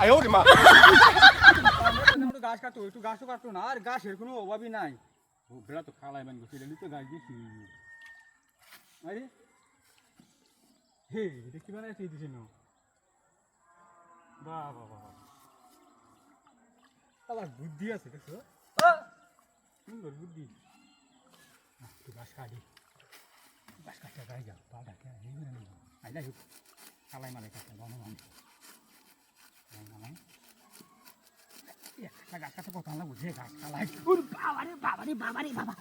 আয় ওরে মা। একটু গাছ কাটো, একটু গাছও কাটো না, আর গাছের কোনো অভাবই নাই। ভোগলা তো খালাই বান গেছিল তো গাছ দিয়ে শুয়ে আরে, হে, এটা কি বানায় দিয়ে দিছিল বাহ বাহ বাহ আবার বুদ্ধি আছে, দেখছ? সুন্দর বুদ্ধি। একটু গাছ কাটি। গাছ কাটতে গায়ে যাও পা ডাকে আইলা খালাই মালাই কাটতে গণ মানুষ একটা গাছ কাটতে কত আমরা বুঝে গাছ খালাই ওরে বাবা রে বাবা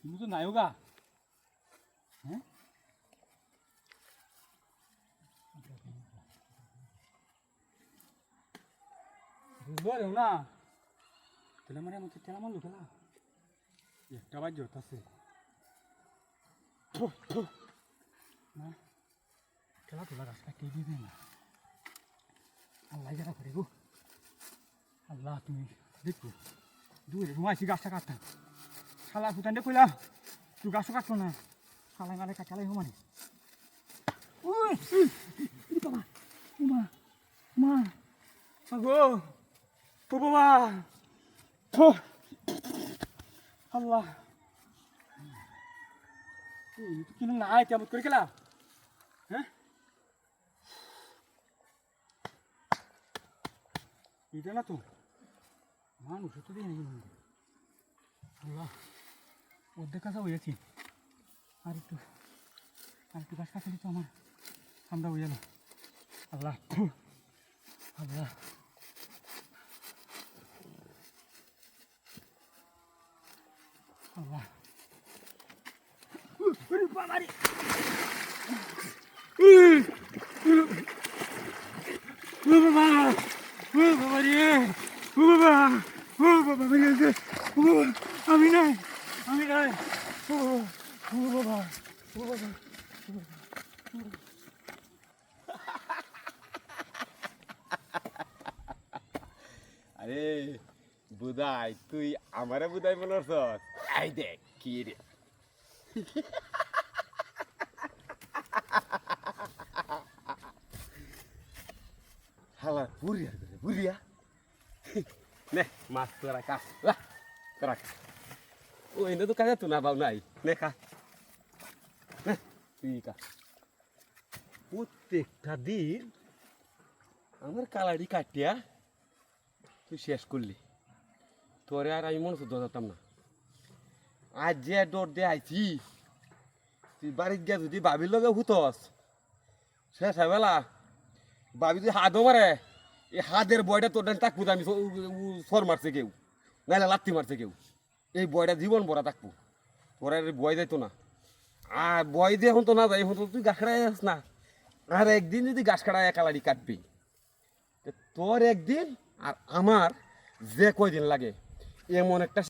তুমি তো নাইও গা হ্যাঁ বুঝব না তেলা মারে আমাকে তেলা মারলো না খেলা তোলা গাছটা কে দিবে না। আল্লাহ যারা করে গো। আল্লাহ, তুমি দেখো, দূরে ঘুমাইছি গাছটা কাটতাম শালা ফুটান কইলাম তুই গাছও কাটছো না। শালাই মালে কাটালাই মানে ওরে বাবা মা মা আগো ও বাবা আল্লাহ। কিনা নাই কেমন করে গেলা হ্যাঁ? এটা না তো? মানুষ তো দিয়ে নাকি মন্দির। আল্লাহ, অর্ধেক কাছে হয়েছি আর একটু আর একটু গাছ কাছে তো আমার ঠান্ডা হয়ে গেল। আল্লাহ আল্লাহ। আল্লাহ। ওরে বাবা। ও বাবা রে ও বাবা ও বাবা আমি গেছে ও বাবা আমি নাই আমি নাই ও ও বাবা আরে বুদাই, তুই আমারে বুদাই মনে আই দেখ, কি রে? হালা বুড়িয়া করে বুড়িয়া নে মাছ তোরা লা তোরা খা ও এনে তো কাজে তো না বাউ নাই নে খা তুই খা প্রত্যেকটা দিন আমার কালারি কাটিয়া তুই শেষ করলি তোরে আর আমি মনে করতে না আজ যে ডোর দিয়ে আইছি তুই বাড়িতে গিয়া যদি বাবির লগে হুতস শেষ হয় বাবি যদি হাতও মারে এই হাতের বয়টা তোর ডান তাকবো আমি সর মারছে কেউ। নাইলে লাত্তি মারছে কেউ। এই বয়টা জীবন ভরা থাকব। তোর বয় যাইতো না। আর বয় দিয়ে এখন তো না, যাই এখন তো তুই গাছ কাটাই আস না। আর একদিন যদি গাছ কাটায় একালারি কাটবি তোর একদিন আর আমার যে কয়দিন লাগে, এমন একটা